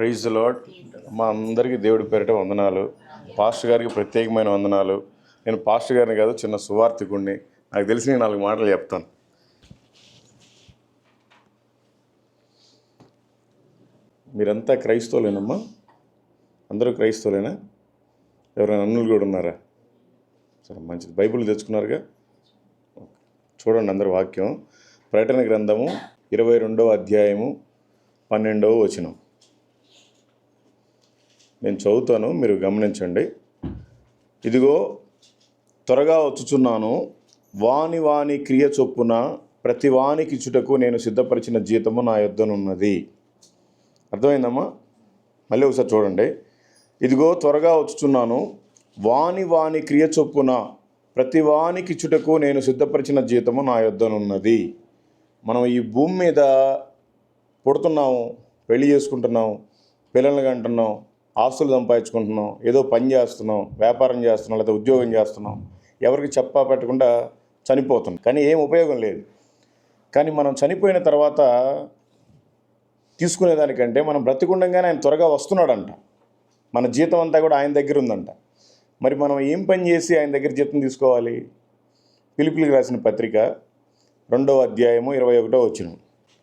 Praise lord మా అందరికీ దేవుడి పేరిట వందనాలు. పాస్టర్ గారికి ప్రత్యేకమైన వందనాలు. నేను పాస్టర్ గారిని కాదు చిన్న సువార్థికుడిని నాకు తెలిసిన నాలుగు మాటలు చెప్తాను. మీరంతా క్రైస్తవులేనమ్మా? అందరూ క్రైస్తవులేనా? ఎవరైనా అన్నులు కూడా ఉన్నారా? సరే మంచిది. బైబిల్ తెచ్చుకున్నారుగా? చూడండి అందరు వాక్యం. ప్రకటన గ్రంథము ఇరవై రెండవ అధ్యాయము పన్నెండవ వచనం. నేను చదువుతాను మీరు గమనించండి. ఇదిగో త్వరగా వచ్చుచున్నాను. వాని వాని క్రియ చొప్పున ప్రతి వానికి ఇచ్చుటకు నేను సిద్ధపరిచిన జీతము నా యొద్దనున్నది. అర్థమైందమ్మా? మళ్ళీ ఒకసారి చూడండి. ఇదిగో త్వరగా వచ్చుచున్నాను. వాని వాని క్రియ చొప్పున ప్రతి వానికి ఇచ్చుటకు నేను సిద్ధపరిచిన జీతము నా యొద్దనున్నది. మనం ఈ భూమి మీద పుడుతున్నాము పెళ్ళి చేసుకుంటున్నాం పిల్లల్ని కంటున్నాం ఆస్తులు సంపాదించుకుంటున్నాం ఏదో పని చేస్తున్నాం వ్యాపారం చేస్తున్నాం లేదా ఉద్యోగం చేస్తున్నాం ఎవరికి చెప్పా పెట్టకుండా చనిపోతున్నాం. కానీ ఏం ఉపయోగం లేదు. కానీ మనం చనిపోయిన తర్వాత తీసుకునేదానికంటే మనం బ్రతికుండగానే ఆయన త్వరగా వస్తున్నాడంట. మన జీతం అంతా కూడా ఆయన దగ్గర ఉందంట. మరి మనం ఏం పని చేసి ఆయన దగ్గర జీతం తీసుకోవాలి? పిలుపులకు రాసిన పత్రిక రెండవ అధ్యాయము ఇరవై ఒకటో వచ్చిన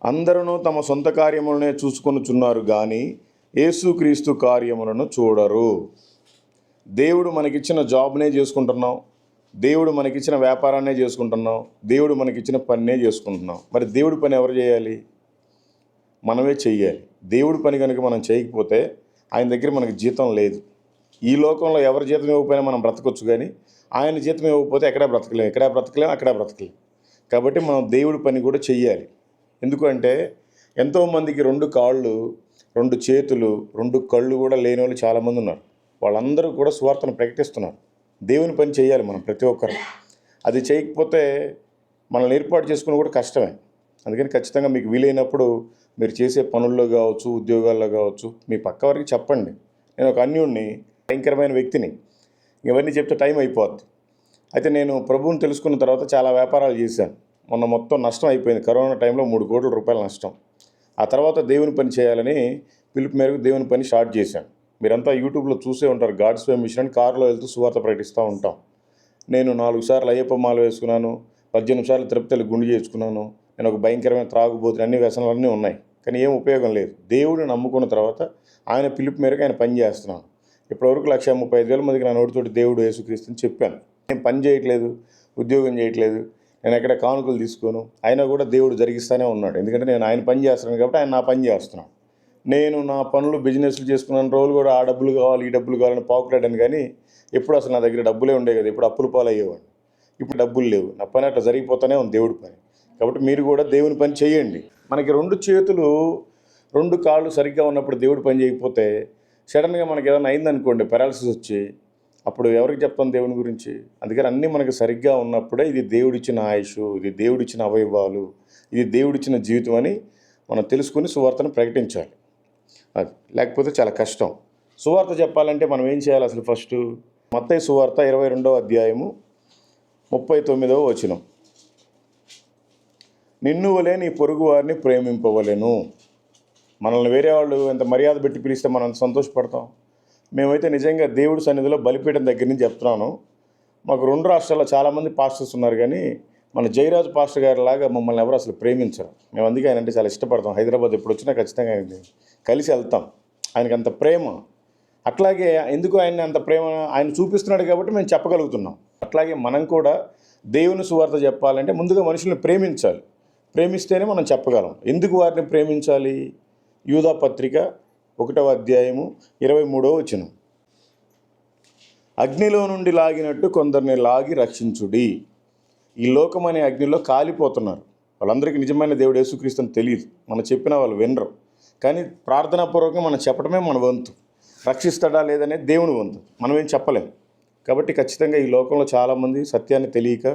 అందరూ తమ సొంత కార్యములనే చూసుకొనుచున్నారు కానీ యేసుక్రీస్తు కార్యములను చూడరు. దేవుడు మనకిచ్చిన జాబ్నే చేసుకుంటున్నాం. దేవుడు మనకిచ్చిన వ్యాపారాన్నే చేసుకుంటున్నాం. దేవుడు మనకిచ్చిన పన్నే చేసుకుంటున్నాం. మరి దేవుడి పని ఎవరు చేయాలి? మనమే చెయ్యాలి. దేవుడి పని కనుక మనం చేయకపోతే ఆయన దగ్గర మనకి జీతం లేదు. ఈ లోకంలో ఎవరి జీతం ఇవ్వకపోయినా మనం బ్రతకొచ్చు కానీ ఆయన జీతం ఇవ్వకపోతే ఎక్కడా బ్రతకలేం. ఎక్కడా బ్రతకలేం అక్కడా బ్రతకలేం. కాబట్టి మనం దేవుడి పని కూడా చెయ్యాలి. ఎందుకంటే ఎంతోమందికి రెండు కాళ్ళు రెండు చేతులు రెండు కళ్ళు కూడా లేని వాళ్ళు చాలామంది ఉన్నారు. వాళ్ళందరూ కూడా స్వార్థను ప్రకటిస్తున్నారు. దేవుని పని చేయాలి మనం ప్రతి ఒక్కరు. అది చేయకపోతే మనల్ని ఏర్పాటు చేసుకుని కూడా కష్టమే. అందుకని ఖచ్చితంగా మీకు వీలైనప్పుడు మీరు చేసే పనుల్లో కావచ్చు ఉద్యోగాల్లో కావచ్చు మీ పక్క వారికి చెప్పండి. నేను ఒక అన్యుణ్ణి భయంకరమైన వ్యక్తిని. ఇవన్నీ చెప్తే టైం అయిపోద్ది. అయితే నేను ప్రభువుని తెలుసుకున్న తర్వాత చాలా వ్యాపారాలు చేశాను. మొన్న మొత్తం నష్టం అయిపోయింది. కరోనా టైంలో మూడు కోట్ల రూపాయల నష్టం. ఆ తర్వాత దేవుని పని చేయాలని పిలుపు మేరకు దేవుని పని స్టార్ట్ చేశాను మీరంతా యూట్యూబ్లో చూసే ఉంటారు. గాడ్స్ వే మిషన్ అని కారులో వెళ్తూ సువార్త ప్రకటిస్తూ ఉంటాం. నేను నాలుగు సార్లు అయ్యప్ప మాల వేసుకున్నాను పద్దెనిమిది సార్లు తిరుపతిలో గుండు చేసుకున్నాను నేను ఒక భయంకరమైన త్రాగుబోతుని అన్ని వ్యసనాలు అన్నీ ఉన్నాయి. కానీ ఏం ఉపయోగం లేదు. దేవుడిని నమ్ముకున్న తర్వాత ఆయన పిలుపు మేరకు ఆయన పని చేస్తున్నాను. ఇప్పటివరకు లక్ష ముప్పై ఐదు వేల మందికి నా నోటితోటి దేవుడు యేసుక్రీస్తుని చెప్పాను. నేను పని చేయట్లేదు ఉద్యోగం చేయట్లేదు నేను ఎక్కడ కానుకలు తీసుకోను. అయినా కూడా దేవుడు జరిగిస్తూనే ఉన్నాడు. ఎందుకంటే నేను ఆయన పని చేస్తున్నాను కాబట్టి ఆయన నా పని చేస్తున్నాను నేను నా పనులు బిజినెస్లు చేసుకున్న రోజులు కూడా ఆ డబ్బులు కావాలి ఈ డబ్బులు కావాలని పాకులాడాను కానీ ఎప్పుడు అసలు నా దగ్గర డబ్బులే ఉండే కదా. ఇప్పుడు అప్పులు పాలయ్యేవాడిని. ఇప్పుడు డబ్బులు లేవు. నా పని అట్లా జరిగిపోతూనే ఉంది దేవుడి పని. కాబట్టి మీరు కూడా దేవుని పని చేయండి. మనకి రెండు చేతులు రెండు కాళ్ళు సరిగ్గా ఉన్నప్పుడు దేవుడి పని చేయకపోతే సడన్గా మనకి ఏదైనా అయిందనుకోండి పెరాలసిస్ వచ్చి అప్పుడు ఎవరికి చెప్తాం దేవుని గురించి? అందుకని అన్నీ మనకి సరిగ్గా ఉన్నప్పుడే ఇది దేవుడిచ్చిన ఆయుష్ ఇది దేవుడిచ్చిన అవయవాలు ఇది దేవుడిచ్చిన జీవితం అని మనం తెలుసుకుని సువార్తను ప్రకటించాలి. అది. లేకపోతే చాలా కష్టం. సువార్త చెప్పాలంటే మనం ఏం చేయాలి అసలు ఫస్ట్? మొత్తం సువార్త ఇరవై రెండవ అధ్యాయము ముప్పై తొమ్మిదవ వచనం. నిన్ను వలే నీ పొరుగు వారిని ప్రేమింపవలేను. మనల్ని వేరే వాళ్ళు ఎంత మర్యాద పెట్టి పిలిస్తే మనం సంతోషపడతాం? మేమైతే నిజంగా దేవుడి సన్నిధిలో బలిపీఠం దగ్గర నుంచి చెప్తున్నాను. మాకు రెండు రాష్ట్రాల్లో చాలామంది పాస్టర్స్ ఉన్నారు కానీ మన జయరాజు పాస్టర్ గారి లాగా మమ్మల్ని ఎవరు అసలు ప్రేమించరు. మేము అందుకే ఆయన అంటే చాలా ఇష్టపడతాం. హైదరాబాద్ ఎప్పుడు వచ్చినా ఖచ్చితంగా కలిసి వెళ్తాం. ఆయనకి అంత ప్రేమ. అట్లాగే ఎందుకు ఆయన అంత ప్రేమ? ఆయన చూపిస్తున్నాడు కాబట్టి మేము చెప్పగలుగుతున్నాం. అట్లాగే మనం కూడా దేవుని సువార్త చెప్పాలంటే ముందుగా మనుషుల్ని ప్రేమించాలి. ప్రేమిస్తేనే మనం చెప్పగలం. ఎందుకు వారిని ప్రేమించాలి? యూదా పత్రిక ఒకటవ అధ్యాయము ఇరవై మూడవ వచనం. అగ్నిలో నుండి లాగినట్టు కొందరిని లాగి రక్షించుడి. ఈ లోకం అనే అగ్నిలో కాలిపోతున్నారు. వాళ్ళందరికీ నిజమైన దేవుడు యేసుక్రీస్తు అని తెలియదు మనం చెప్పిన వాళ్ళు వినరు. కానీ ప్రార్థనాపూర్వకంగా మనం చెప్పడమే మన వంతు. రక్షిస్తాడా లేదనే దేవుని వంతు. మనం ఏం చెప్పలేం. కాబట్టి ఖచ్చితంగా ఈ లోకంలో చాలామంది సత్యాన్ని తెలియక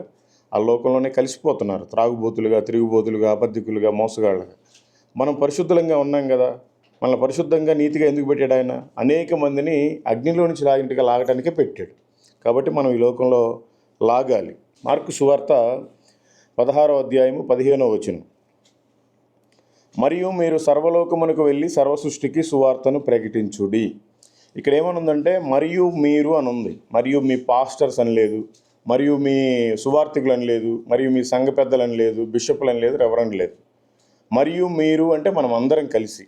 ఆ లోకంలోనే కలిసిపోతున్నారు. త్రాగుబోతులుగా తిరుగుబోతులుగా అబద్ధికులుగా మోసగాళ్ళగా. మనం పరిశుద్ధంగా ఉన్నాం కదా. మనల్ని పరిశుద్ధంగా నీతిగా ఎందుకు పెట్టాడు ఆయన? అనేక మందిని అగ్నిలో నుంచి లాగింటిగా లాగటానికే పెట్టాడు. కాబట్టి మనం ఈ లోకంలో లాగాలి. మార్కు సువార్త పదహారో అధ్యాయము పదిహేనో వచనం. మరియు మీరు సర్వలోకమునకు వెళ్ళి సర్వ సృష్టికి సువార్తను ప్రకటించుడి. ఇక్కడ ఏమనుందంటే మరియు మీరు అని ఉంది మరియు మీ పాస్టర్స్ అని లేదు. మరియు మీ సువార్థికులు అని లేదు. మరియు మీ సంఘ పెద్దలు అని లేదు. బిషపులు అని లేదు. రెవరెండ్ లేదు. మరియు మీరు అంటే మనం అందరం కలిసి.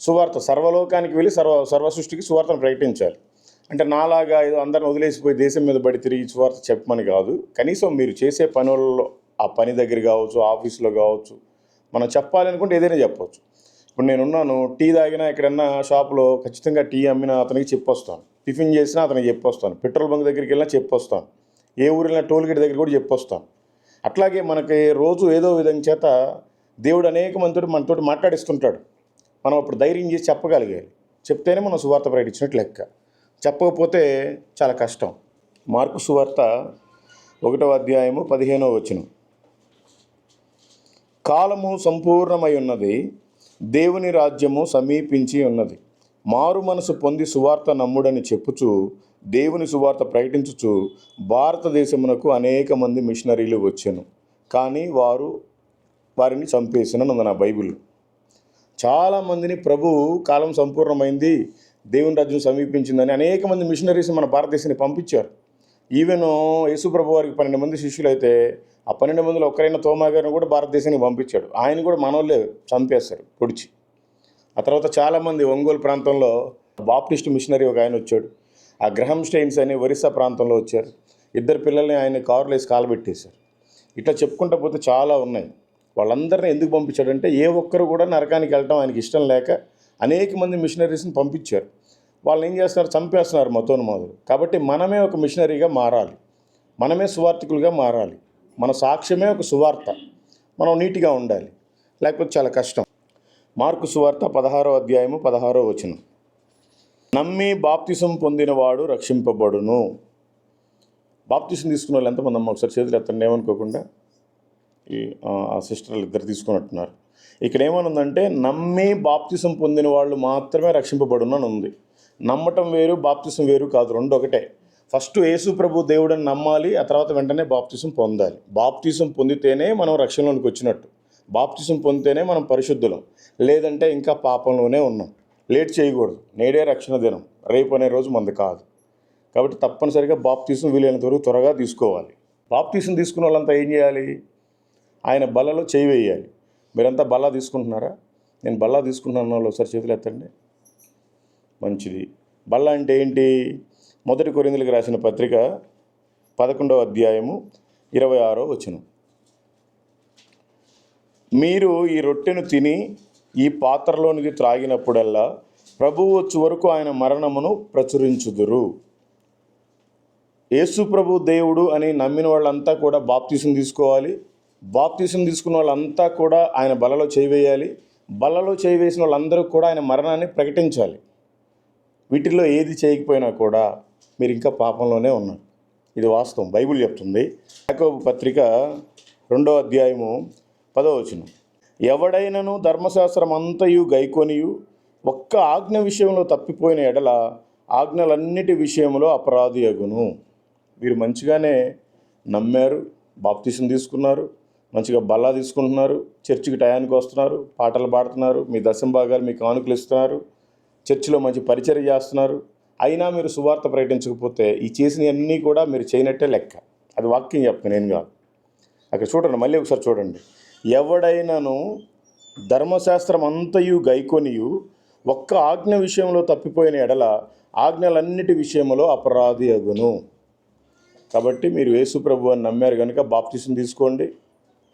సువార్త సర్వలోకానికి వెళ్ళి సర్వ సర్వ సృష్టికి సువార్తను ప్రకటించాలి. అంటే నాలాగా ఏదో అందరిని వదిలేసిపోయి దేశం మీద పడి తిరిగి సువార్త చెప్పమని కాదు. కనీసం మీరు చేసే పనుల్లో ఆ పని దగ్గర కావచ్చు ఆఫీస్లో కావచ్చు మనం చెప్పాలనుకుంటే ఏదైనా చెప్పవచ్చు ఇప్పుడు నేనున్నాను టీ తాగినా ఎక్కడన్నా షాప్లో ఖచ్చితంగా టీ అమ్మినా అతనికి చెప్పొస్తాను. టిఫిన్ చేసినా అతనికి చెప్పొస్తాను. పెట్రోల్ బంక్ దగ్గరికి వెళ్ళినా చెప్పొస్తాను. ఏ ఊరు వెళ్ళినా టోల్ గేట్ దగ్గర కూడా చెప్పొస్తాను. అట్లాగే మనకి రోజు ఏదో విధంగా చేత దేవుడు అనేక మందితో మనతోటి మాట్లాడిస్తుంటాడు. మనం అప్పుడు ధైర్యం చేసి చెప్పగలిగాలి చెప్తేనే మనం సువార్త ప్రకటించినట్టు లెక్క. చెప్పకపోతే చాలా కష్టం. మార్కు సువార్త ఒకటవ అధ్యాయము పదిహేనవ వచనం. కాలము సంపూర్ణమై ఉన్నది దేవుని రాజ్యము సమీపించి ఉన్నది. మారు మనసు పొంది సువార్త నమ్ముడని చెప్పుచు దేవుని సువార్త ప్రకటించుచు భారతదేశమునకు అనేక మంది మిషనరీలు వచ్చాను. కానీ వారు వారిని చంపేసిన నా బైబిల్. చాలామందిని ప్రభు కాలం సంపూర్ణమైంది దేవుని రాజ్యం సమీపించిందని అనేక మంది మిషనరీస్ మన భారతదేశాన్ని పంపించారు. ఈవెన్ యేసు ప్రభు వారికి పన్నెండు మంది శిష్యులు అయితే ఆ పన్నెండు మందిలో ఒక్కరైన తోమా గారిని కూడా భారతదేశానికి పంపించాడు. ఆయన కూడా మనోళ్ళే చంపేస్తారు పొడిచి. ఆ తర్వాత చాలామంది ఒంగోలు ప్రాంతంలో బాప్టిస్ట్ మిషనరీ ఒక ఆయన వచ్చాడు. ఆ గ్రహం స్టెయిన్స్ అని ఒరిస్సా ప్రాంతంలో వచ్చారు. ఇద్దరు పిల్లల్ని ఆయన కారులో వేసి కాలబెట్టేశారు ఇట్లా చెప్పుకుంటా పోతే చాలా ఉన్నాయి. వాళ్ళందరినీ ఎందుకు పంపించాడంటే ఏ ఒక్కరు కూడా నరకానికి వెళ్ళటం ఆయనకి ఇష్టం లేక అనేక మంది మిషనరీస్ని పంపించారు. వాళ్ళు ఏం చేస్తున్నారు? చంపేస్తున్నారు మతోన్మాదులు. కాబట్టి మనమే ఒక మిషనరీగా మారాలి. మనమే సువార్థికులుగా మారాలి. మన సాక్ష్యమే ఒక సువార్త. మనం నీట్గా ఉండాలి. లేకపోతే చాలా కష్టం. మార్కు సువార్త పదహారో అధ్యాయము పదహారో వచనం. నమ్మి బాప్తిసం పొందినవాడు రక్షింపబడును. బాప్తిసం తీసుకున్న వాళ్ళు ఎంతమంది అమ్మ? ఒకసారి చేతులు ఎత్తండి. ఏమనుకోకుండా? ఈ ఆ, సిస్టర్లు ఇద్దరు తీసుకున్నట్టున్నారు. ఇక్కడ ఏమనుందంటే నమ్మి బాప్తిసం పొందిన వాళ్ళు మాత్రమే రక్షింపబడునని ఉంది. నమ్మటం వేరు బాప్తిసం వేరు కాదు రెండు ఒకటే. ఫస్ట్ యేసు ప్రభు దేవుడని నమ్మాలి ఆ తర్వాత వెంటనే బాప్తిసం పొందాలి. బాప్తిసం పొందితేనే మనం రక్షణలోనికి వచ్చినట్టు. బాప్తిసం పొందితేనే మనం పరిశుద్ధులం. లేదంటే ఇంకా పాపంలోనే ఉన్నాం. లేట్ చేయకూడదు. నేడే రక్షణ దినం. రేపు అనే రోజు మంది కాదు. కాబట్టి తప్పనిసరిగా బాప్తీసం వీలైనంత వరకు త్వరగా తీసుకోవాలి. బాప్తీసం తీసుకున్న వాళ్ళంతా ఏం చేయాలి? ఆయన బల్లలో చేయి వేయాలి. మీరంతా బల్లా తీసుకుంటున్నారా? నేను బల్లా తీసుకుంటున్నాను వాళ్ళు ఒకసారి చేతులు ఎత్తండి. మంచిది. బల్ల అంటే ఏంటి? మొదటి కొరిందులకు రాసిన పత్రిక పదకొండవ అధ్యాయము ఇరవై ఆరో వచనం. మీరు ఈ రొట్టెను తిని ఈ పాత్రలోనికి త్రాగినప్పుడల్లా ప్రభువు వచ్చే వరకు ఆయన మరణమును ప్రచురించుదురు. యేసు ప్రభు దేవుడు అని నమ్మిన వాళ్ళంతా కూడా బాప్తీసం తీసుకోవాలి. బాప్తీసం తీసుకున్న వాళ్ళంతా కూడా ఆయన బలలో చేయివేయాలి బలలో చేయివేసిన వాళ్ళందరూ కూడా ఆయన మరణాన్ని ప్రకటించాలి. వీటిల్లో ఏది చేయకపోయినా కూడా మీరు ఇంకా పాపంలోనే ఉన్నారు. ఇది వాస్తవం. బైబిల్ చెప్తుంది. యాకోబు పత్రిక రెండో అధ్యాయము పదవచనం ఎవడైనను ధర్మశాస్త్రం అంతయు గైకొనియు ఒక్క ఆజ్ఞ విషయంలో తప్పిపోయిన ఎడల ఆజ్ఞలన్నిటి విషయంలో అపరాధి అగును. మీరు మంచిగానే నమ్మారు బాప్తీసం తీసుకున్నారు. మంచిగా బల్లా తీసుకుంటున్నారు చర్చికి టయానికి వస్తున్నారు పాటలు పాడుతున్నారు మీ దశం భాగాలు మీ కానుకలు ఇస్తున్నారు చర్చిలో మంచి పరిచర్య చేస్తున్నారు. అయినా మీరు సువార్త ప్రకటించకపోతే ఈ చేసినవన్నీ కూడా మీరు చేయనట్టే లెక్క. అది వాక్యం చెప్తాను నేను కాదు. అక్కడ చూడండి మళ్ళీ ఒకసారి చూడండి. ఎవడైనాను ధర్మశాస్త్రం అంతయు గైకొనియు ఒక్క ఆజ్ఞ విషయంలో తప్పిపోయిన ఎడల ఆజ్ఞలన్నిటి విషయంలో అపరాధి అగును. కాబట్టి మీరు యేసు ప్రభు అని నమ్మారు కనుక బాప్తిసం తీసుకోండి.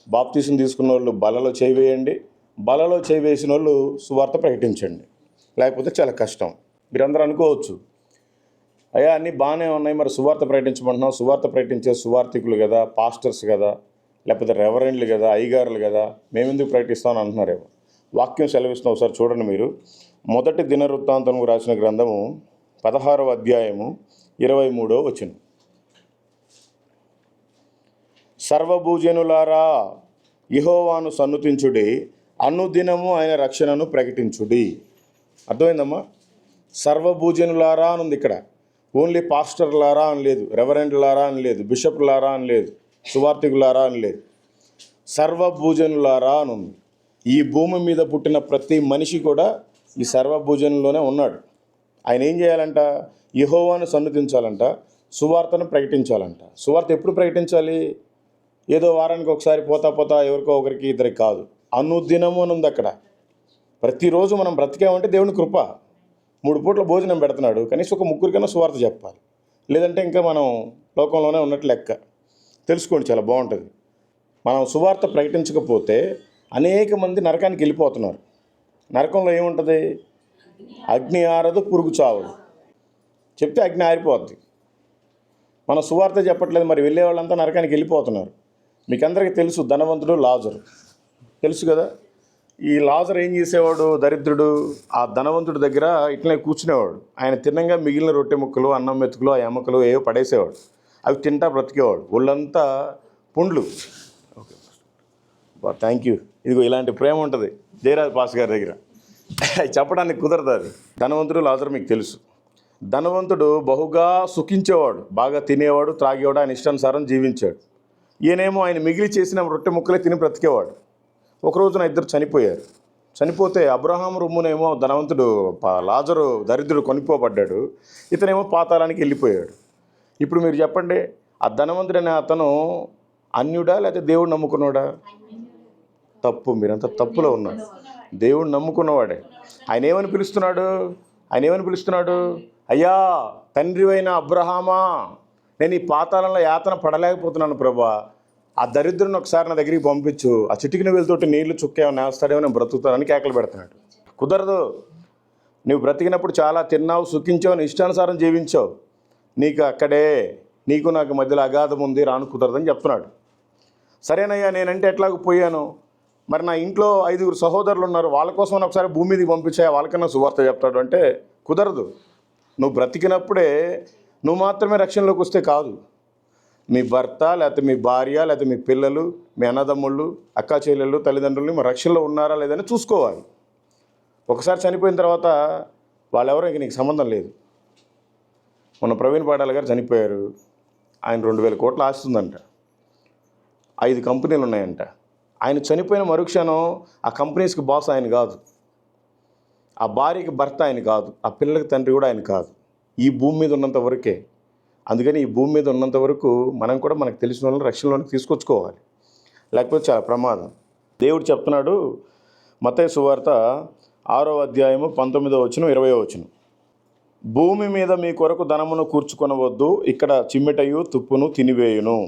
బాప్తీసం తీసుకున్న వాళ్ళు బలలో చేయివేయండి బలలో చేయివేసిన వాళ్ళు సువార్త ప్రకటించండి. లేకపోతే చాలా కష్టం. మీరందరూ అనుకోవచ్చు అయ్యా అన్నీ బాగానే ఉన్నాయి మరి సువార్త ప్రకటించమంటున్నాం సువార్త ప్రకటించే సువార్థికులు కదా పాస్టర్స్ కదా లేకపోతే రెవరెండ్లు కదా అయ్యగారులు కదా మేమెందుకు ప్రకటిస్తామని అంటున్నారేమో. వాక్యం సెలవిస్తున్నాం ఒకసారి చూడండి మీరు. మొదటి దినవృత్తాంతం రాసిన గ్రంథము పదహారవ అధ్యాయము ఇరవై మూడో వచ్చింది సర్వభూజనులారా ఇహోవాను సన్నుతించుడి అనుదినము ఆయన రక్షణను ప్రకటించుడి. అర్థమైందమ్మా? సర్వభూజనులారా అని ఉంది ఇక్కడ. ఓన్లీ పాస్టర్లారా అని లేదు రెవరెండ్లారా అని లేదు బిషప్లారా అని లేదు సువార్థికులారా అని లేదు సర్వభూజనులారా అని ఉంది ఈ భూమి మీద పుట్టిన ప్రతి మనిషి కూడా ఈ సర్వభూజనంలోనే ఉన్నాడు. ఆయన ఏం చేయాలంట? యహోవాను సన్నుతించాలంట సువార్తను ప్రకటించాలంట. సువార్త ఎప్పుడు ప్రకటించాలి? ఏదో వారానికి ఒకసారి పోతా పోతా ఎవరికో ఒకరికి ఇద్దరికి కాదు. అనుదినము అని ఉంది అక్కడ. ప్రతిరోజు మనం బ్రతికామంటే దేవుని కృప. మూడు పూట్ల భోజనం పెడుతున్నాడు. కనీసం ఒక ముగ్గురికైనా సువార్త చెప్పాలి. లేదంటే ఇంకా మనం లోకంలోనే ఉన్నట్టు లెక్క. తెలుసుకోండి చాలా బాగుంటుంది. మనం సువార్త ప్రకటించకపోతే అనేక మంది నరకానికి వెళ్ళిపోతున్నారు. నరకంలో ఏముంటుంది? అగ్ని ఆరదు పురుగు చావదు. చెప్తే అగ్ని ఆరిపోద్ది. మన సువార్త చెప్పట్లేదు మరి వెళ్ళే వాళ్ళంతా నరకానికి వెళ్ళిపోతున్నారు. మీకు అందరికీ తెలుసు ధనవంతుడు లాజరు. తెలుసు కదా? ఈ లాజర్ ఏం చేసేవాడు? దరిద్రుడు. ఆ ధనవంతుడి దగ్గర ఇట్లనే కూర్చునేవాడు. ఆయన తినంగా మిగిలిన రొట్టె ముక్కలు అన్నం మెతుకులు ఆ ఎమ్మకలు ఏవో పడేసేవాడు. అవి తింటా బ్రతికేవాడు. ఒళ్ళంతా పుండ్లు. ఓకే. థ్యాంక్ యూ ఇదిగో ఇలాంటి ప్రేమ ఉంటుంది జయరాజ్ పాస్ గారి దగ్గర. చెప్పడానికి కుదరదు అది. ధనవంతుడు లాజర్ మీకు తెలుసు. ధనవంతుడు బహుగా సుఖించేవాడు. బాగా తినేవాడు త్రాగేవాడు ఆయన ఇష్టానుసారం జీవించాడు. ఈయనేమో ఆయన మిగిలి చేసిన రొట్టె ముక్కలే తిని బ్రతికేవాడు. ఒక రోజున ఇద్దరు చనిపోయారు. చనిపోతే అబ్రహాం రొమ్మునేమో ధనవంతుడు లాజరు దరిద్రుడు కొనిపోబడ్డాడు. ఇతనేమో పాతాళానికి వెళ్ళిపోయాడు. ఇప్పుడు మీరు చెప్పండి ఆ ధనవంతుడనే అతను అన్యుడా లేకపోతే దేవుడు నమ్ముకున్నాడా? తప్పు మీరంతా తప్పులో ఉన్నారు. దేవుడు నమ్ముకున్నవాడే. ఆయన ఏమని పిలుస్తున్నాడు? ఆయన ఏమని పిలుస్తున్నాడు? అయ్యా తండ్రివైన అబ్రహామా? నేను ఈ పాతాళంలో యాతన పడలేకపోతున్నాను ప్రభా. ఆ దరిద్రుని ఒకసారి నా దగ్గరికి పంపించు. ఆ చిటికిన వెళ్తుంటే నీళ్ళు చుక్కేమో నేస్తాడేమో నేను బ్రతుకుతానని కేకలు పెడుతున్నాడు. కుదరదు. నువ్వు బ్రతికినప్పుడు చాలా తిన్నావు సుఖించావు నీ ఇష్టానుసారం జీవించావు. నీకు అక్కడే నీకు నాకు మధ్యలో అగాధం ఉంది రాను కుదరదని చెప్తున్నాడు. సరేనయ్యా నేనంటే ఎట్లాగ పోయాను. మరి నా ఇంట్లో ఐదుగురు సహోదరులు ఉన్నారు. వాళ్ళ కోసం ఒకసారి భూమి మీదకి పంపించా వాళ్ళకన్నా సువార్త చెప్తాడు అంటే కుదరదు. నువ్వు బ్రతికినప్పుడే నువ్వు మాత్రమే రక్షణలోకి వస్తే కాదు. మీ భర్త లేకపోతే మీ భార్య లేకపోతే మీ పిల్లలు మీ అన్నదమ్ముళ్ళు అక్కా చెల్లెళ్ళు తల్లిదండ్రులు మీ రక్షణలో ఉన్నారా లేదని చూసుకోవాలి. ఒకసారి చనిపోయిన తర్వాత వాళ్ళెవరో ఇంక నీకు సంబంధం లేదు. మొన్న ప్రవీణ్ పాడాల గారు చనిపోయారు. ఆయన రెండు వేల కోట్లు ఆస్తుందంట ఐదు కంపెనీలు ఉన్నాయంట. ఆయన చనిపోయిన మరుక్షణం ఆ కంపెనీస్కి బాస్ ఆయన కాదు. ఆ భార్యకి భర్త ఆయన కాదు. ఆ పిల్లలకి తండ్రి కూడా ఆయన కాదు. ఈ భూమి మీద ఉన్నంత వరకే. అందుకని ఈ భూమి మీద ఉన్నంత వరకు మనం కూడా మనకు తెలిసిన వాళ్ళని రక్షణలోనికి తీసుకొచ్చుకోవాలి. లేకపోతే చాలా ప్రమాదం. దేవుడు చెప్తున్నాడు మతయ సువార్త ఆరో అధ్యాయము పంతొమ్మిదో వచనం ఇరవయో వచనం. భూమి మీద మీ కొరకు ధనమును కూర్చుకొనవద్దు ఇక్కడ చిమ్మిటయు తుప్పును తినివేయును.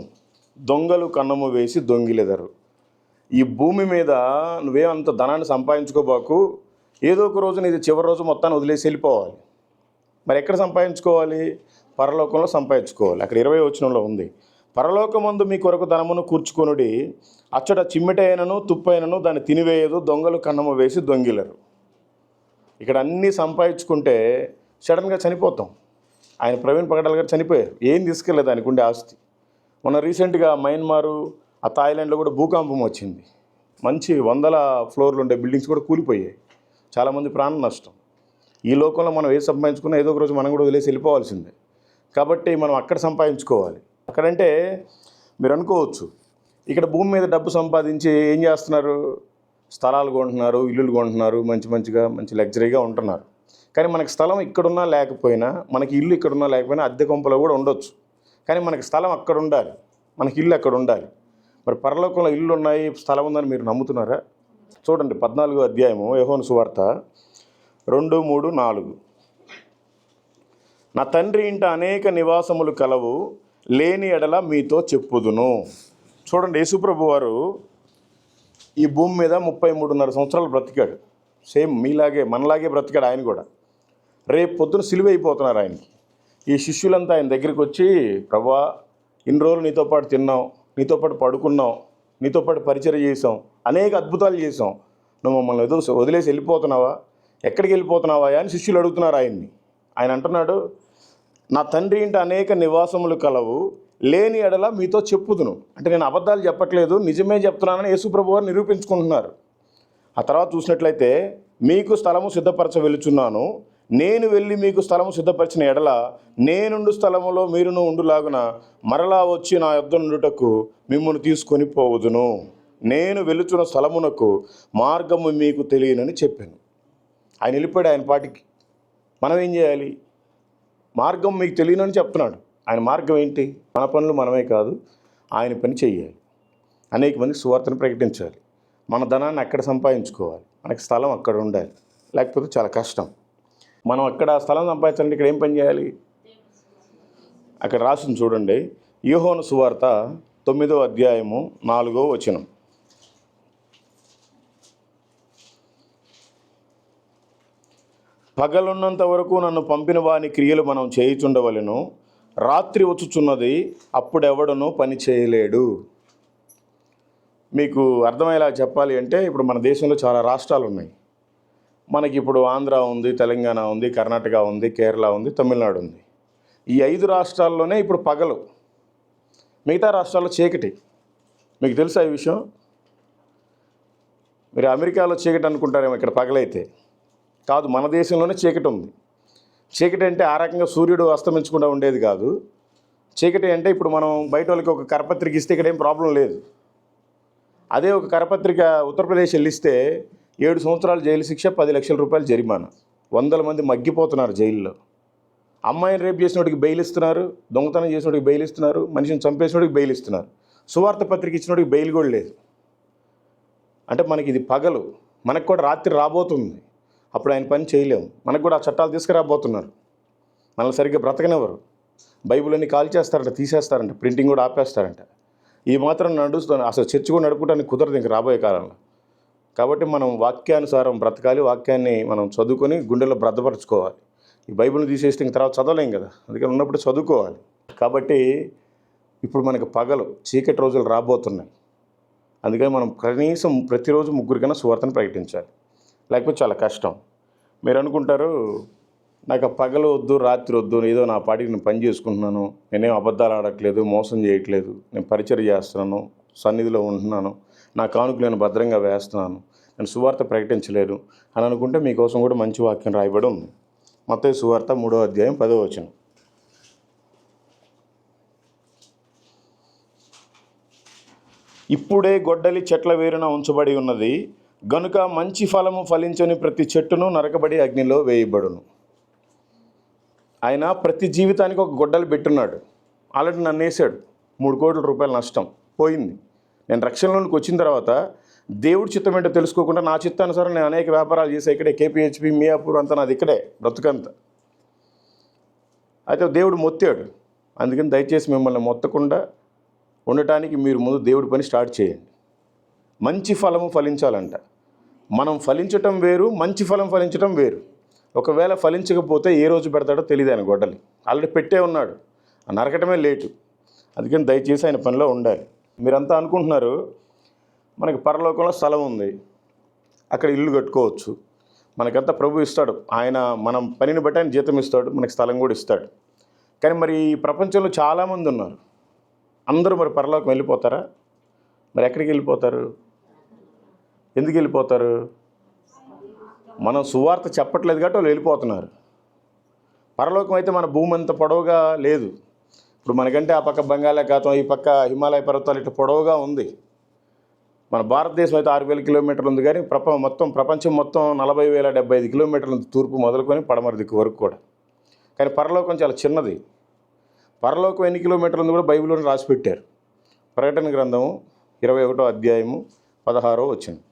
దొంగలు కన్నము వేసి దొంగిలెదరు. ఈ భూమి మీద నువ్వే అంత ధనాన్ని సంపాదించుకోబాకు ఏదో ఒక రోజు నీది చివరి రోజు మొత్తాన్ని వదిలేసి వెళ్ళిపోవాలి. మరి ఎక్కడ సంపాదించుకోవాలి? పరలోకంలో సంపాదించుకోవాలి. అక్కడ ఇరవై వచనంలో ఉంది. పరలోకమందు మీ కొరకు ధనమును కూర్చుకొనుడి. అచ్చట చిమ్మిటైనను తుప్పైనను దాన్ని తినివేయదు. దొంగలు కన్నము వేసి దొంగిలరు. ఇక్కడ అన్నీ సంపాదించుకుంటే సడన్గా చనిపోతాం. ఆయన ప్రవీణ్ పగడాల్ గారు చనిపోయారు. ఏం తీసుకెళ్ళలేదు దానికి ఉండే ఆస్తి. మొన్న రీసెంట్గా మయన్మారు ఆ థాయిలాండ్లో కూడా భూకంపం వచ్చింది. మంచి వందల ఫ్లోర్లు ఉండే బిల్డింగ్స్ కూడా కూలిపోయాయి. చాలామంది ప్రాణ నష్టం. ఈ లోకంలో మనం ఏ సంపాదించుకున్నా ఏదో ఒక రోజు మనం కూడా వదిలేసి వెళ్ళిపోవాల్సిందే. కాబట్టి మనం అక్కడ సంపాదించుకోవాలి. అక్కడంటే మీరు అనుకోవచ్చు ఇక్కడ భూమి మీద డబ్బు సంపాదించి ఏం చేస్తున్నారు? స్థలాలు కొంటున్నారు ఇల్లులు కొంటున్నారు మంచి మంచిగా మంచి లగ్జరీగా ఉంటున్నారు. కానీ మనకి స్థలం ఇక్కడున్నా లేకపోయినా మనకి ఇల్లు ఇక్కడున్నా లేకపోయినా అద్దె కొంపలో కూడా ఉండొచ్చు. కానీ మనకి స్థలం అక్కడ ఉండాలి మనకి ఇల్లు అక్కడ ఉండాలి. మరి పరలోకంలో ఇల్లు ఉన్నాయి స్థలం ఉందని మీరు నమ్ముతున్నారా? చూడండి పద్నాలుగో అధ్యాయము యెహోను సువార్త. రెండు మూడు నాలుగు. నా తండ్రి ఇంట అనేక నివాసములు కలవు లేని ఎడల మీతో చెప్పుదును. చూడండి యేసుప్రభు వారు ఈ భూమి మీద ముప్పై మూడున్నర సంవత్సరాలు బ్రతికాడు. సేమ్ మీలాగే మనలాగే బ్రతికాడు ఆయన కూడా. రేపు పొద్దున సిలువైపోతున్నారు ఆయనకి. ఈ శిష్యులంతా ఆయన దగ్గరికి వచ్చి ప్రభా ఇన్ని రోజులు నీతో పాటు తిన్నాం నీతో పాటు పడుకున్నాం నీతో పాటు పరిచయం చేసాం అనేక అద్భుతాలు చేసాం నువ్వు మమ్మల్ని ఏదో వదిలేసి వెళ్ళిపోతున్నావా? ఎక్కడికి వెళ్ళిపోతున్నావా అని శిష్యులు అడుగుతున్నారు ఆయన్ని. ఆయన అంటున్నాడు నా తండ్రి ఇంటి అనేక నివాసములు కలవు లేని ఎడల మీతో చెప్పుదును. అంటే నేను అబద్ధాలు చెప్పట్లేదు నిజమే చెప్తున్నానని యేసుప్రభు వారు నిరూపించుకుంటున్నారు. ఆ తర్వాత చూసినట్లయితే మీకు స్థలము సిద్ధపరచ వెలుచున్నాను నేను వెళ్ళి మీకు స్థలము సిద్ధపరిచిన ఎడల నేనుండు స్థలములో మీరును ఉండులాగున మరలా వచ్చి నా యుద్ధ నుండుటకు మిమ్మల్ని తీసుకొని పోవుదును. నేను వెలుచున్న స్థలమునకు మార్గము మీకు తెలియనని చెప్పాను. ఆయన వెళ్ళిపోయాడు ఆయన పాటికి. మనం ఏం చేయాలి? మార్గం మీకు తెలియనని చెప్తున్నాడు. ఆయన మార్గం ఏంటి? మన పనులు మనమే కాదు ఆయన పని చేయాలి అనేక మందికి సువార్తను ప్రకటించాలి. మన ధనాన్ని అక్కడ సంపాదించుకోవాలి. మనకి స్థలం అక్కడ ఉండాలి. లేకపోతే చాలా కష్టం. మనం అక్కడ స్థలం సంపాదించాలంటే ఇక్కడ ఏం పని చేయాలి? అక్కడ రాసింది చూడండి యోహోను సువార్త తొమ్మిదో అధ్యాయము నాలుగో వచనం. పగలున్నంత వరకు నన్ను పంపిన వాని క్రియలు మనం చేయుచుండవలెను. రాత్రి వచ్చుచున్నది అప్పుడెవడనూ పని చేయలేడు. మీకు అర్థమయ్యేలా చెప్పాలి అంటే ఇప్పుడు మన దేశంలో చాలా రాష్ట్రాలు ఉన్నాయి మనకి ఇప్పుడు ఆంధ్ర ఉంది తెలంగాణ ఉంది కర్ణాటక ఉంది కేరళ ఉంది తమిళనాడు ఉంది. ఈ ఐదు రాష్ట్రాల్లోనే ఇప్పుడు పగలు. మిగతా రాష్ట్రాల్లో చీకటి. మీకు తెలుసా ఈ విషయం? మీరు అమెరికాలో చీకటి అనుకుంటారేమో ఇక్కడ పగలైతే. కాదు మన దేశంలోనే చీకటి ఉంది. చీకటి అంటే ఆ రకంగా సూర్యుడు అస్తమించకుండా ఉండేది కాదు. చీకటి అంటే ఇప్పుడు మనం బయట వాళ్ళకి ఒక కరపత్రిక ఇస్తే ఇక్కడ ఏం ప్రాబ్లం లేదు. అదే ఒక కరపత్రిక ఉత్తరప్రదేశ్ వెళ్ళిస్తే ఏడు సంవత్సరాలు జైలు శిక్ష పది లక్షల రూపాయలు జరిమానా. వందల మంది మగ్గిపోతున్నారు జైల్లో. అమ్మాయిని రేపు చేసినోడికి బెయిల్ ఇస్తున్నారు దొంగతనం చేసినోడికి బెయిల్ ఇస్తున్నారు మనిషిని చంపేసినోడికి బెయిల్ ఇస్తున్నారు. సువార్త పత్రిక ఇచ్చినోడికి బెయిల్ కూడా లేదు. అంటే మనకి ఇది పగలు. మనకు కూడా రాత్రి రాబోతుంది. అప్పుడు ఆయన పని చేయలేము. మనకు కూడా ఆ చట్టాలు తీసుకురాబోతున్నారు. మనల్ని సరిగ్గా బ్రతకనివ్వరు. బైబిల్ అన్ని కాల్ చేస్తారంట తీసేస్తారంట ప్రింటింగ్ కూడా ఆపేస్తారంట. ఈ మాత్రం నడుస్తుంది అసలు చర్చ కూడా నడుపుకోవడానికి కుదరదు ఇంక రాబోయే కాలంలో. కాబట్టి మనం వాక్యానుసారం బ్రతకాలి వాక్యాన్ని మనం చదువుకొని గుండెలో బ్రతపరచుకోవాలి ఈ బైబిల్ని తీసేస్తే ఇంక తర్వాత చదవలేం కదా. అందుకని ఉన్నప్పుడు చదువుకోవాలి. కాబట్టి ఇప్పుడు మనకు పగలు చీకటి రోజులు రాబోతున్నాయి. అందుకని మనం కనీసం ప్రతిరోజు ముగ్గురికైనా సువార్తను ప్రకటించాలి. లేకపోతే చాలా కష్టం. మీరు అనుకుంటారు నాకు పగలు వద్దు రాత్రి వద్దు ఏదో నా పాటికి నేను పని చేసుకుంటున్నాను నేనేం అబద్ధాలు ఆడట్లేదు మోసం చేయట్లేదు నేను పరిచయం చేస్తున్నాను సన్నిధిలో ఉంటున్నాను నా కానుకలు నేను భద్రంగా వేస్తున్నాను నేను సువార్త ప్రకటించలేను అని అనుకుంటే మీకోసం కూడా మంచి వాక్యం రాయబడి ఉంది. మొత్తం సువార్త మూడో అధ్యాయం పదో వచనం. ఇప్పుడే గొడ్డలి చెట్ల వేరున ఉంచబడి ఉన్నది గనుక మంచి ఫలము ఫలించని ప్రతి చెట్టును నరకబడి అగ్నిలో వేయబడును. ఆయన ప్రతి జీవితానికి ఒక గొడ్డలు పెట్టున్నాడు. ఆల్రెడీ నన్ను వేసాడు మూడు కోట్ల రూపాయల నష్టం పోయింది. నేను రక్షణలోనికి వచ్చిన తర్వాత దేవుడి చిత్తం ఏంటో తెలుసుకోకుండా నా చిత్తానుసారం నేను అనేక వ్యాపారాలు చేసే ఇక్కడే కేపీహెచ్పి మియాపూర్ అంతా నాది ఇక్కడే బ్రతుకంత. అయితే దేవుడు మొత్తాడు. అందుకని దయచేసి మిమ్మల్ని మొత్తకుండా ఉండటానికి మీరు ముందు దేవుడి పని స్టార్ట్ చేయండి. మంచి ఫలము ఫలించాలంట. మనం ఫలించటం వేరు మంచి ఫలం ఫలించటం వేరు. ఒకవేళ ఫలించకపోతే ఏ రోజు పెడతాడో తెలియదు ఆయన గొడ్డలి. ఆల్రెడీ పెట్టే ఉన్నాడు. నరకటమే లేటు. అందుకని దయచేసి ఆయన పనిలో ఉండాలి. మీరంతా అనుకుంటున్నారు మనకి పరలోకంలో స్థలం ఉంది. అక్కడ ఇల్లు కట్టుకోవచ్చు. మనకంతా ప్రభు ఇస్తాడు. ఆయన మనం పనిని బట్టి ఆయన జీతం ఇస్తాడు. మనకి స్థలం కూడా ఇస్తాడు. కానీ మరి ఈ ప్రపంచంలో చాలామంది ఉన్నారు. అందరూ మరి పరలోకం వెళ్ళిపోతారా? మరి ఎక్కడికి వెళ్ళిపోతారు? ఎందుకు వెళ్ళిపోతారు? మనం సువార్త చెప్పట్లేదు కాబట్టి వాళ్ళు వెళ్ళిపోతున్నారు. పరలోకం అయితే మన భూమి అంత పొడవుగా లేదు. ఇప్పుడు మనకంటే ఆ పక్క బంగాళాఖాతం ఈ పక్క హిమాలయ పర్వతాలు ఇటు పొడవుగా ఉంది. మన భారతదేశం అయితే ఆరు వేల కిలోమీటర్లు ఉంది కానీ ప్రప మొత్తం ప్రపంచం మొత్తం నలభై వేల డెబ్బై ఐదు కిలోమీటర్లు ఉంది తూర్పు మొదలుకొని పడమర దిక్కు వరకు కూడా. కానీ పరలోకం చాలా చిన్నది. పరలోకం ఎన్ని కిలోమీటర్లు ఉంది కూడా బైబిల్లోనే రాసి పెట్టారు ప్రకటన గ్రంథము ఇరవై ఒకటో అధ్యాయము పదహారో వచ్చింది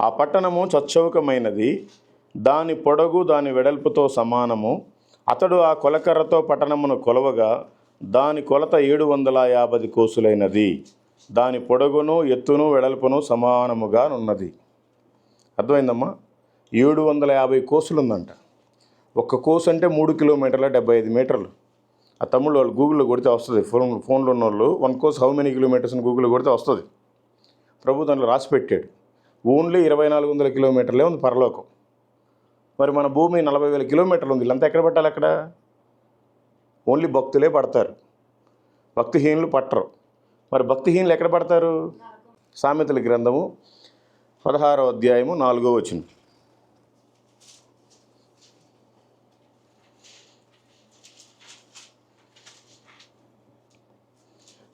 ఆ పట్టణము చచ్చౌకమైనది దాని పొడగు దాని వెడల్పుతో సమానము. అతడు ఆ కొలకర్రతో పట్టణమును కొలవగా దాని కొలత ఏడు వందల యాభై కోసులైనది. దాని పొడగును ఎత్తును వెడల్పును సమానముగా ఉన్నది అర్థమైందమ్మా? ఏడు వందల యాభై కోసులు ఉందంట ఒక్క కోసు అంటే మూడు కిలోమీటర్ల డెబ్బై ఐదు మీటర్లు. ఆ తమ్ముళ్ళు వాళ్ళు గూగుల్లో కొడితే వస్తుంది. ఫోన్ ఫోన్లో ఉన్న వాళ్ళు one course how many kilometres అని గూగుల్లో కొడితే వస్తుంది. ప్రభు దాంట్లో రాసి పెట్టాడు ఓన్లీ ఇరవై నాలుగు వందల కిలోమీటర్లే ఉంది పరలోకం. మరి మన భూమి నలభై వేల కిలోమీటర్లు ఉంది. వీళ్ళంతా ఎక్కడ పట్టాలి అక్కడ? ఓన్లీ భక్తులే పడతారు. భక్తిహీనులు పట్టరు. మరి భక్తిహీనులు ఎక్కడ పడతారు? సామెతల గ్రంథము పదహారో అధ్యాయము నాలుగో వచ్చిన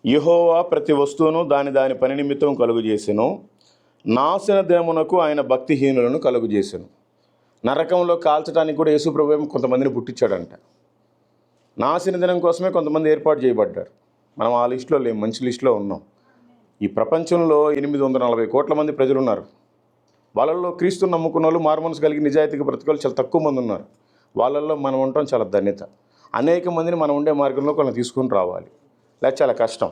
యుహోవా ప్రతి వస్తువును దాని దాని పని నిమిత్తం కలుగు చేసెను నాశన దేమునకు ఆయన భక్తిహీనులను కలుగు నరకంలో కాల్చడానికి కూడా యేసుప్రభు కొంతమందిని పుట్టించాడంట. నాశన దినం కోసమే కొంతమంది ఏర్పాటు చేయబడ్డారు. మనం ఆ లిస్టులో లేం మంచి లిస్టులో ఉన్నాం. ఈ ప్రపంచంలో ఎనిమిది వందల నలభై కోట్ల మంది ప్రజలు ఉన్నారు వాళ్ళల్లో క్రీస్తుని నమ్ముకున్న వాళ్ళు మారుమనసు కలిగి నిజాయితీగా బ్రతకాలు చాలా తక్కువ మంది ఉన్నారు. వాళ్ళల్లో మనం ఉండటం చాలా ధన్యత. అనేక మందిని మనం ఉండే మార్గంలో కొన్ని తీసుకుని రావాలి. లేక చాలా కష్టం.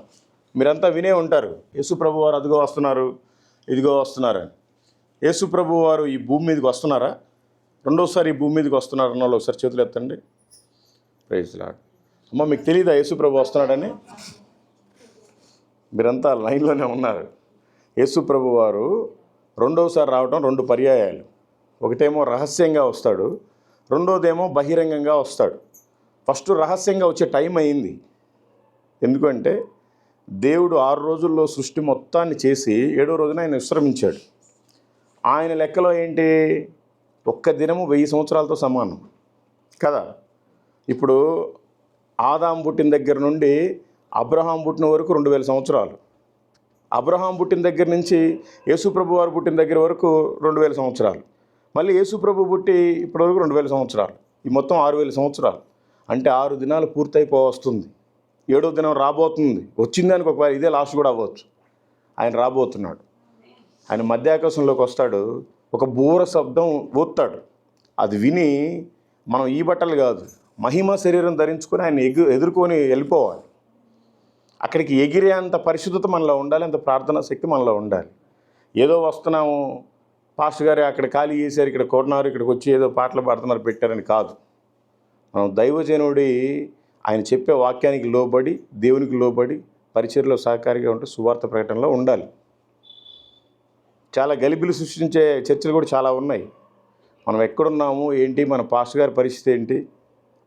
మీరంతా వినే ఉంటారు యేసు ప్రభు వారు అదుగో వస్తున్నారు. ఇదిగో వస్తున్నారని యేసుప్రభు వారు ఈ భూమి మీదకి వస్తున్నారా? రెండోసారి ఈ భూమి మీదకి వస్తున్నారు అన్న వాళ్ళు ఒకసారి చేతులు ఎత్తండి. ప్రైజ్ లాడ్ అమ్మ మీకు తెలియదా యేసు ప్రభు వస్తున్నాడని? మీరంతా లైన్లోనే ఉన్నారు. యేసుప్రభు వారు రెండోసారి రావడం రెండు పర్యాయాలు. ఒకటేమో రహస్యంగా వస్తాడు. రెండోదేమో బహిరంగంగా వస్తాడు. ఫస్ట్ రహస్యంగా వచ్చే టైం అయింది. ఎందుకంటే దేవుడు ఆరు రోజుల్లో సృష్టి మొత్తాన్ని చేసి ఏడో రోజున ఆయన విశ్రమించాడు. ఆయన లెక్కలో ఏంటి? ఒక్క దినము వెయ్యి సంవత్సరాలతో సమానం. కదా? ఇప్పుడు ఆదాం పుట్టిన దగ్గర నుండి అబ్రహాం పుట్టిన వరకు రెండు వేల సంవత్సరాలు. అబ్రహాం పుట్టిన దగ్గర నుంచి యేసుప్రభు వారు పుట్టిన దగ్గర వరకు రెండు వేల సంవత్సరాలు. మళ్ళీ యేసుప్రభు పుట్టి ఇప్పటి వరకు రెండు వేల సంవత్సరాలు. ఈ మొత్తం ఆరు వేల సంవత్సరాలు. అంటే ఆరు దినాలు పూర్తయిపో వస్తుంది. ఏడో దినం రాబోతుంది. వచ్చిందానికి ఒకవేళ ఇదే లాస్ట్ కూడా అవ్వచ్చు. ఆయన రాబోతున్నాడు. ఆయన మధ్యాకాశంలోకి వస్తాడు. ఒక బూర శబ్దం ఊతాడు అది విని మనం ఈ బట్టలు కాదు మహిమ శరీరం ధరించుకొని ఆయన ఎగు ఎదుర్కొని వెళ్ళిపోవాలి. అక్కడికి ఎగిరే అంత పరిశుద్ధత మనలో ఉండాలి అంత ప్రార్థనా శక్తి మనలో ఉండాలి. ఏదో వస్తున్నాము పాస్టర్ గారు అక్కడ ఖాళీ చేశారు ఇక్కడ కొట్టినారు ఇక్కడికి వచ్చి ఏదో పాటలు పాడుతున్నారు పెట్టారని కాదు. మనం దైవజనుడి ఆయన చెప్పే వాక్యానికి లోబడి దేవునికి లోబడి పరిచయలో సహకారిగా ఉంటూ సువార్త ప్రకటనలో ఉండాలి. చాలా గలిబిలు సృష్టించే చర్చలు కూడా చాలా ఉన్నాయి. మనం ఎక్కడున్నాము ఏంటి మన పాస్టర్ గారి పరిస్థితి ఏంటి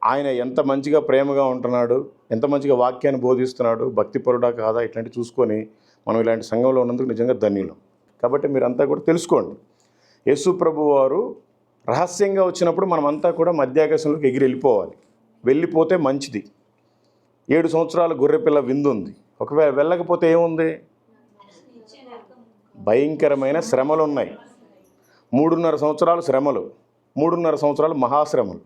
ఆయన ఎంత మంచిగా ప్రేమగా ఉంటున్నాడు ఎంత మంచిగా వాక్యాన్ని బోధిస్తున్నాడు భక్తిపరుడా కాదా ఇట్లాంటివి చూసుకొని మనం ఇలాంటి సంఘంలో ఉన్నందుకు నిజంగా ధన్యులం. కాబట్టి మీరంతా కూడా తెలుసుకోండి. యేసు ప్రభు వారు రహస్యంగా వచ్చినప్పుడు మనమంతా కూడా మధ్యాకాశంలోకి ఎగిరి వెళ్ళిపోవాలి వెళ్ళిపోతే మంచిది. ఏడు సంవత్సరాల గొర్రెపిల్ల విందు ఉంది ఒకవేళ వెళ్ళకపోతే ఏముంది? భయంకరమైన శ్రమలు ఉన్నాయి మూడున్నర సంవత్సరాలు శ్రమలు. మూడున్నర సంవత్సరాలు మహాశ్రమలు.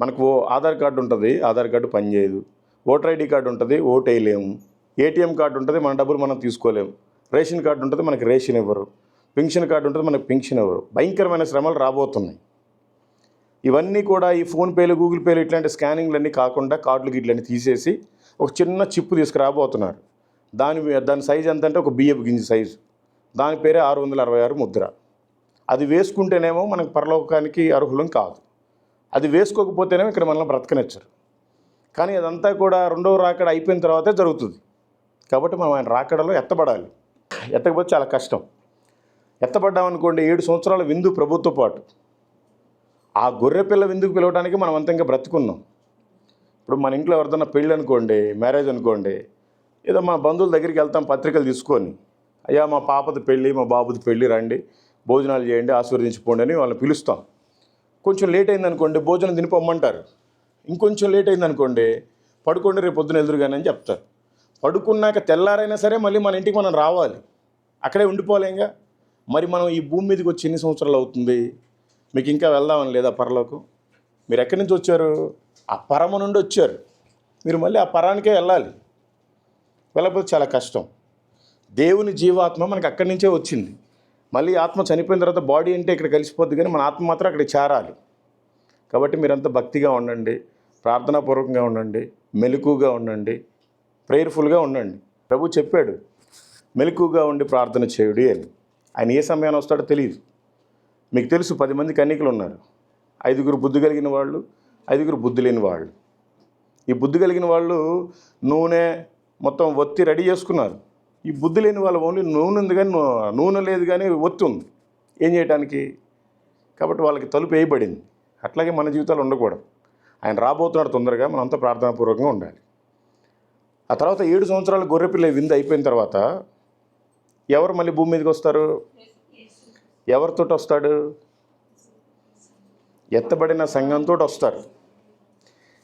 మనకు ఓ ఆధార్ కార్డు ఉంటుంది. ఆధార్ కార్డు పనిచేయదు. ఓటర్ ఐడి కార్డు ఉంటుంది. ఓటు వేయలేము ఏటీఎం కార్డు ఉంటుంది. మన డబ్బులు మనం తీసుకోలేము. రేషన్ కార్డు ఉంటుంది. మనకి రేషన్ ఇవ్వరు. పెన్షన్ కార్డు ఉంటుంది. మనకి పెన్షన్ ఇవ్వరు. భయంకరమైన శ్రమలు రాబోతున్నాయి. ఇవన్నీ కూడా ఈ ఫోన్పేలు గూగుల్ పేలు ఇట్లాంటి స్కానింగ్లన్నీ కాకుండా కార్డులు గిట్లన్నీ తీసేసి ఒక చిన్న చిప్పు తీసుకురాబోతున్నారు. దాని దాని సైజ్ ఎంత అంటే ఒక బియ్యపు గింజ సైజు. దాని పేరే ఆరు వందల అరవై ఆరు ముద్ర. అది వేసుకుంటేనేమో మనకు పరలోకానికి అర్హులం కాదు. అది వేసుకోకపోతేనేమో ఇక్కడ మనల్ని బ్రతకనిచ్చారు. కానీ అదంతా కూడా రెండవ రాకడ అయిపోయిన తర్వాతే జరుగుతుంది. కాబట్టి మనం ఆయన రాకడలో ఎత్తబడాలి. ఎత్తకపోతే చాలా కష్టం. ఎత్తబడ్డామనుకోండి ఏడు సంవత్సరాల విందు ప్రభుత్వ పాటు. ఆ గొర్రె పిల్ల విందుకు పిలవడానికి మనం అంత ఇంకా బ్రతుకున్నాం. ఇప్పుడు మన ఇంట్లో ఎవరిదన్నా పెళ్ళి అనుకోండి మ్యారేజ్ అనుకోండి ఏదో మా బంధువుల దగ్గరికి వెళ్తాం పత్రికలు తీసుకొని అయ్యా మా పాపది పెళ్ళి మా బాబుది పెళ్ళి రండి భోజనాలు చేయండి ఆశీర్వదించిపోండి అని వాళ్ళని పిలుస్తాం. కొంచెం లేట్ అయిందనుకోండి భోజనం తినిపోమ్మంటారు. ఇంకొంచెం లేట్ అయిందనుకోండి పడుకోండి రేపు పొద్దున ఎదురుగానే అని చెప్తారు. పడుకున్నాక తెల్లారైనా సరే మళ్ళీ మన ఇంటికి మనం రావాలి. అక్కడే ఉండిపోలేంగా మరి మనం ఈ భూమి మీదకి వచ్చి ఎన్ని సంవత్సరాలు అవుతుంది? మీకు ఇంకా వెళ్దామని లేదా పరలోకం? మీరు ఎక్కడి నుంచి వచ్చారు? ఆ పరమ నుండి వచ్చారు. మీరు మళ్ళీ ఆ పరానికే వెళ్ళాలి. వెళ్ళకపోతే చాలా కష్టం. దేవుని జీవాత్మ మనకి అక్కడి నుంచే వచ్చింది. మళ్ళీ ఆత్మ చనిపోయిన తర్వాత బాడీ అంటే ఇక్కడ కలిసిపోద్ది కానీ మన ఆత్మ మాత్రం అక్కడ చేరాలి. కాబట్టి మీరంతా భక్తిగా ఉండండి ప్రార్థనాపూర్వకంగా ఉండండి మెలకుగా ఉండండి ప్రేయర్ఫుల్గా ఉండండి. ప్రభు చెప్పాడు మెలకుగా ఉండి ప్రార్థన చేయుడి అని. ఆయన ఏ సమయాన్ని వస్తాడో తెలియదు మీకు తెలుసు పది మంది కన్యకలు ఉన్నారు. ఐదుగురు బుద్ధి కలిగిన వాళ్ళు ఐదుగురు బుద్ధి లేని వాళ్ళు. ఈ బుద్ధి కలిగిన వాళ్ళు నూనె మొత్తం ఒత్తి రెడీ చేసుకున్నారు. ఈ బుద్ధి లేని వాళ్ళు ఓన్లీ నూనె ఉంది కానీ నూనె లేదు కానీ ఒత్తి ఉంది. ఏం చేయడానికి కాబట్టి వాళ్ళకి తలుపు వేయబడింది. అట్లాగే మన జీవితాలు ఉండకూడదు. ఆయన రాబోతున్నాడు తొందరగా మనంతా ప్రార్థనాపూర్వకంగా ఉండాలి. ఆ తర్వాత ఏడు సంవత్సరాల గొర్రెపిల్ల విందు అయిపోయిన తర్వాత ఎవరు మళ్ళీ భూమి మీదకి వస్తారు? ఎవరితో వస్తాడు? ఎత్తబడిన సంఘంతో వస్తారు.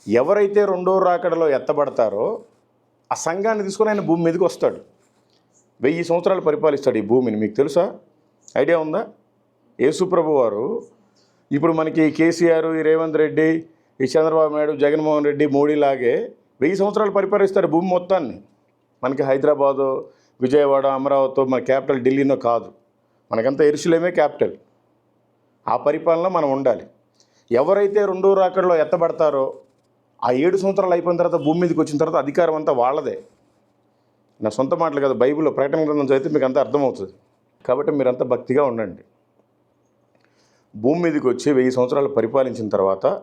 ఎవరైతే రెండో రాకడలో ఎత్తబడతారో ఆ సంఘాన్ని తీసుకొని ఆయన భూమి మీదకి వస్తాడు. వెయ్యి సంవత్సరాలు పరిపాలిస్తాడు ఈ భూమిని. మీకు తెలుసా? ఐడియా ఉందా? యేసుప్రభు వారు ఇప్పుడు మనకి కేసీఆర్ ఈ రేవంత్ రెడ్డి ఈ చంద్రబాబు నాయుడు జగన్మోహన్ రెడ్డి మోడీ లాగే వెయ్యి సంవత్సరాలు పరిపాలిస్తారు భూమి మొత్తాన్ని. మనకి హైదరాబాదు విజయవాడ అమరావతి మన క్యాపిటల్ ఢిల్లీనో కాదు. మనకంతా ఎరుసలేమే క్యాపిటల్. ఆ పరిపాలన మనం ఉండాలి. ఎవరైతే రెండో రాకడలో ఎత్తబడతారో ఆ ఏడు సంవత్సరాలు అయిపోయిన తర్వాత భూమి మీదకి వచ్చిన తర్వాత అధికారం అంతా వాళ్ళదే. నా సొంత మాటలు కదా బైబిల్లో ప్రకటన గ్రంథం చదివితే మీకు అంతా అర్థమవుతుంది. కాబట్టి మీరంతా భక్తిగా ఉండండి. భూమి మీదకి వచ్చి వెయ్యి సంవత్సరాలు పరిపాలించిన తర్వాత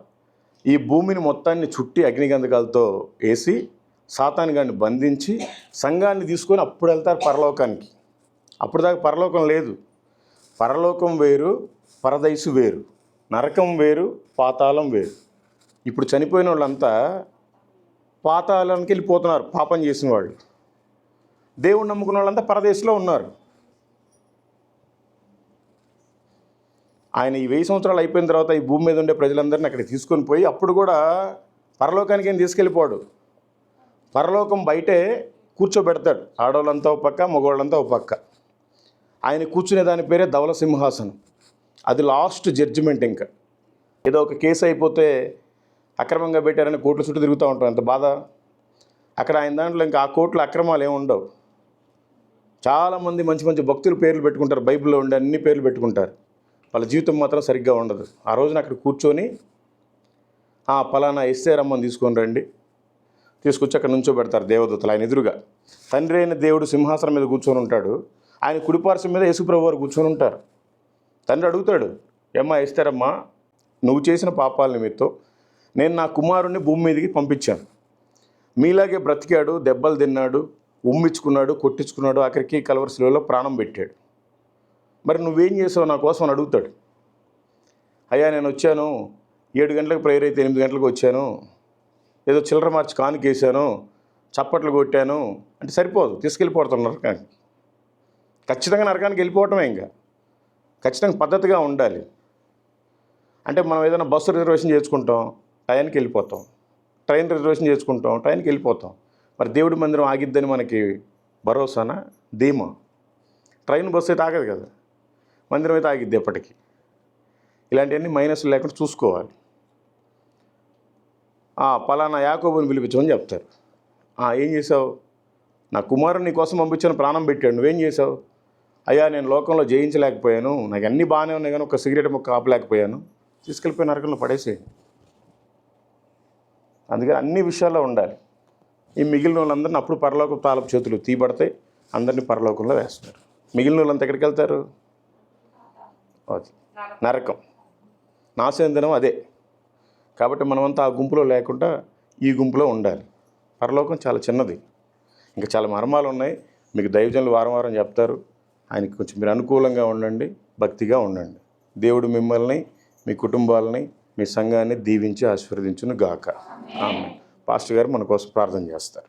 ఈ భూమిని మొత్తాన్ని చుట్టి అగ్నిగంధకాలతో వేసి సాతాన్ గారిని బంధించి సంఘాన్ని తీసుకొని అప్పుడు వెళ్తారు పరలోకానికి. అప్పుడు దాకా పరలోకం లేదు. పరలోకం వేరు పరదైసు వేరు నరకం వేరు పాతాళం వేరు. ఇప్పుడు చనిపోయిన వాళ్ళంతా పాతాళానికి వెళ్ళిపోతున్నారు పాపం చేసిన వాళ్ళు. దేవుడు నమ్ముకున్న వాళ్ళంతా పరదేశంలో ఉన్నారు. ఆయన ఈ వెయ్యి సంవత్సరాలు అయిపోయిన తర్వాత ఈ భూమి మీద ఉండే ప్రజలందరినీ అక్కడికి తీసుకొని పోయి అప్పుడు కూడా పరలోకానికి ఏం తీసుకెళ్ళిపోడు. పరలోకం బయటే కూర్చోబెడతాడు. ఆడవాళ్ళంతా ఒక పక్క మగవాళ్ళంతా ఒక పక్క. ఆయన కూర్చునే దాని పేరే ధవల సింహాసనం అది లాస్ట్ జడ్జిమెంట్ ఇంకా. ఏదో ఒక కేసు అయిపోతే అక్రమంగా పెట్టారని కోర్టుల చుట్టూ తిరుగుతూ ఉంటాం. ఎంత బాధ? అక్కడ ఆయన దాంట్లో ఇంకా ఆ కోర్టుల అక్రమాలు ఏమి ఉండవు. చాలామంది మంచి మంచి భక్తులు పేర్లు పెట్టుకుంటారు. బైబిల్లో ఉండే అన్ని పేర్లు పెట్టుకుంటారు. వాళ్ళ జీవితం మాత్రం సరిగ్గా ఉండదు. ఆ రోజున అక్కడ కూర్చొని "ఆ, పలానా ఎస్ఏ రమ్మని తీసుకొని రండి. తీసుకొచ్చి అక్కడ నుంచోబెడతారు దేవదూతలు ఆయన ఎదురుగా. తండ్రి అయిన దేవుడు సింహాసనం మీద కూర్చొని ఉంటాడు. ఆయన కుడిపార్శ్వం మీద యేసుప్రభు వారు కూర్చొని ఉంటారు. తండ్రి అడుగుతాడు ఏమ్మా ఇస్తారమ్మా నువ్వు చేసిన పాపాల నిమిత్తం నేను నా కుమారుణ్ణి భూమి మీదకి పంపించాను. మీలాగే బ్రతికాడు దెబ్బలు తిన్నాడు ఉమ్మించుకున్నాడు కొట్టించుకున్నాడు ఆఖరికి కలవరశిలలో ప్రాణం పెట్టాడు. మరి నువ్వేం చేసావు నా కోసం? అని అడుగుతాడు. అయ్యా నేను వచ్చాను. ఏడు గంటలకు ప్రేయర్ అయితే ఎనిమిది గంటలకు వచ్చాను. ఏదో చిల్లర మార్చి కానుకేసాను చప్పట్లు కొట్టాను. అంటే సరిపోదు తీసుకెళ్ళిపోతున్నారు. కానీ ఖచ్చితంగా నరకానికి వెళ్ళిపోవటమే ఇంకా. ఖచ్చితంగా పద్ధతిగా ఉండాలి. అంటే మనం ఏదైనా బస్సు రిజర్వేషన్ చేసుకుంటాం టైంకి వెళ్ళిపోతాం. ట్రైన్ రిజర్వేషన్ చేసుకుంటాం టైంకి వెళ్ళిపోతాం. మరి దేవుడి మందిరం ఆగిద్దని మనకి భరోసానా? ధీమా. ట్రైన్ బస్సు అయితే ఆగదు కదా. మందిరం అయితే ఆగిద్ది ఎప్పటికీ. ఇలాంటివన్నీ మైనస్లు లేకుండా చూసుకోవాలి. పలానా యాకోబుని పిలిపించమని చెప్తారు. ఏం చేసావు? నా కుమారుని నీ కోసం పంపించాను ప్రాణం పెట్టాడు. నువ్వేం చేసావు? అయ్యా నేను లోకంలో జయించలేకపోయాను. నాకు అన్నీ బాగానే ఉన్నాయి కానీ ఒక సిగరెట్ ముక్క ఆపలేకపోయాను. తీసుకెళ్ళిపోయి నరకంలో పడేసి. అందుకని అన్ని విషయాల్లో ఉండాలి. ఈ మిగిలిన వాళ్ళందరిని అప్పుడు పరలోక తాలపు చేతులు తీయబడతాయి. అందరినీ పరలోకంలో వేస్తారు. మిగిలిన వాళ్ళంతా ఎక్కడికి వెళ్తారు? అది నరకం. నాశనం దినం అదే. కాబట్టి మనమంతా ఆ గుంపులో లేకుండా ఈ గుంపులో ఉండాలి. పరలోకం చాలా చిన్నది. ఇంకా చాలా మర్మాలు ఉన్నాయి. మీకు దైవజనులు వారం వారం చెప్తారు. ఆయనకి కొంచెం మీరు అనుకూలంగా ఉండండి భక్తిగా ఉండండి. దేవుడు మిమ్మల్ని మీ కుటుంబాలని మీ సంఘాన్ని దీవించి ఆశీర్వదించును గాక ఆమె పాస్టర్ గారు మన కోసం ప్రార్థన చేస్తారు.